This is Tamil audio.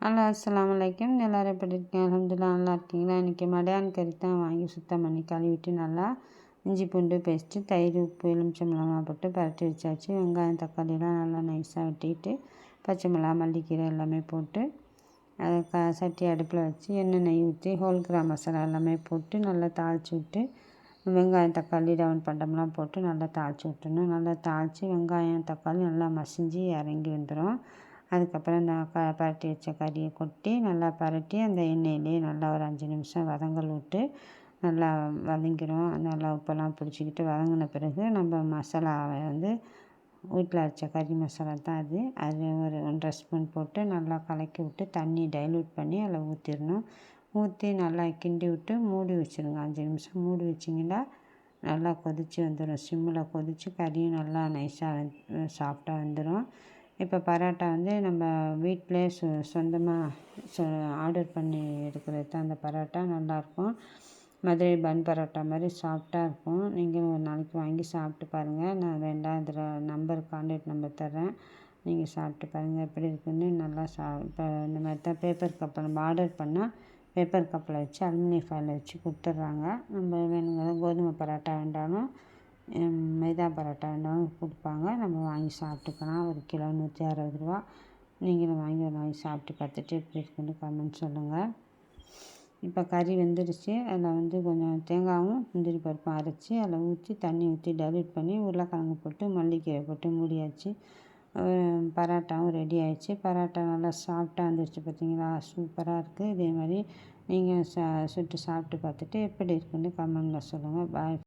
ஹலோ அஸ்லாம் வலைக்கம் எல்லோரும் எப்படி இருக்கீங்க? அலமதுல்லா நல்லா இருக்கீங்களா? இன்றைக்கி மடையான் கறி தான் வாங்கி சுத்தம் பண்ணி கழுவிட்டு நல்லா இஞ்சி பூண்டு பேஸ்ட்டு தயிர் உப்பு எலுமிச்சம்பழம்லாம் போட்டு பரட்டி வச்சாச்சு. வெங்காயம் தக்காளிலாம் நல்லா நைஸாக வெட்டிட்டு பச்சை மிளகா மல்லிக்கீரை எல்லாமே போட்டு அதை க சட்டி அடுப்பில் வச்சு எண்ணெய் நெய் ஊற்றி ஹோல் கிராம் மசாலா எல்லாமே போட்டு நல்லா தாளித்து விட்டு வெங்காயம் தக்காளி டவுன் பண்டம்லாம் போட்டு நல்லா தாளித்து விட்டுணும் நல்லா தாளித்து வெங்காயம் தக்காளி நல்லா மசிஞ்சு இறங்கி வந்துடும் அதுக்கப்புறம் இந்த க பரட்டி வச்ச கறியை கொட்டி நல்லா பரட்டி அந்த எண்ணெயிலே நல்லா ஒரு அஞ்சு நிமிஷம் வதங்கல் விட்டு நல்லா வதங்கிடும் நல்லா உப்பெல்லாம் பிடிச்சிக்கிட்டு வதங்கின பிறகு நம்ம மசாலாவை வந்து வீட்டில் அரைச்ச கறி மசாலா தான் அது. அது ஒரு ஒன்றரை ஸ்பூன் போட்டு நல்லா கலக்கி விட்டு தண்ணி டைல்யூட் பண்ணி அதில் ஊற்றிடணும் ஊற்றி நல்லா கிண்டி விட்டு மூடி வச்சுருங்க. அஞ்சு நிமிஷம் மூடி வச்சிங்கன்னா நல்லா கொதித்து வந்துடும் சிம்மில் கொதித்து கறியும் நல்லா நைஸாக சாஃப்டாக வந்துடும் இப்போ பரோட்டா வந்து நம்ம வீட்டிலே சொ சொந்தமாக சொ ஆர்டர் பண்ணி எடுக்கிறது தான் அந்த பரோட்டா. நல்லாயிருக்கும். மதுரை பன் பரோட்டா மாதிரி சாஃப்டாக இருக்கும். நீங்கள் ஒரு நாளைக்கு வாங்கி சாப்பிட்டு பாருங்கள் நான் ரெண்டாவது இதில் நம்பர் கான்டாக்ட் நம்பர் தரேன் நீங்கள் சாப்பிட்டு பாருங்கள் எப்படி இருக்குன்னு நல்லா சா இப்போ இந்த மாதிரி தான் பேப்பர் கப்பில் நம்ம ஆர்டர் பண்ணால் பேப்பர் கப்பில் வச்சு அலுமினிய ஃபாயில் வச்சு கொடுத்துட்றாங்க. நம்ம வேணுங்கிற கோதுமை பரோட்டா வேண்டாலும் மைதா பரோட்டா வேணாலும் கொடுப்பாங்க நம்ம வாங்கி சாப்பிட்டுக்கலாம் ஒரு கிலோ நூற்றி அறுபது ரூபா. நீங்களும் வாங்கி ஒரு வாங்கி சாப்பிட்டு பார்த்துட்டு எப்படி இருக்குன்னு கமெண்ட் சொல்லுங்கள் இப்போ கறி வெந்துடுச்சு அதில் வந்து கொஞ்சம் தேங்காயும் முந்திரி பருப்பும் அரைச்சி அதில் ஊற்றி தண்ணி ஊற்றி டைல்யூட் பண்ணி உருளைக்கிழங்கு போட்டு மல்லிக்கீரை போட்டு மூடியாச்சு. பரோட்டாவும் ரெடி ஆயிடுச்சு. பரோட்டா நல்லா சாஃப்டாக இருந்துச்சு பார்த்தீங்களா? சூப்பராக இருக்குது இதே மாதிரி நீங்கள் சா சுட்டு சாப்பிட்டு பார்த்துட்டு எப்படி இருக்குன்னு கமெண்டில் சொல்லுங்கள் பாய்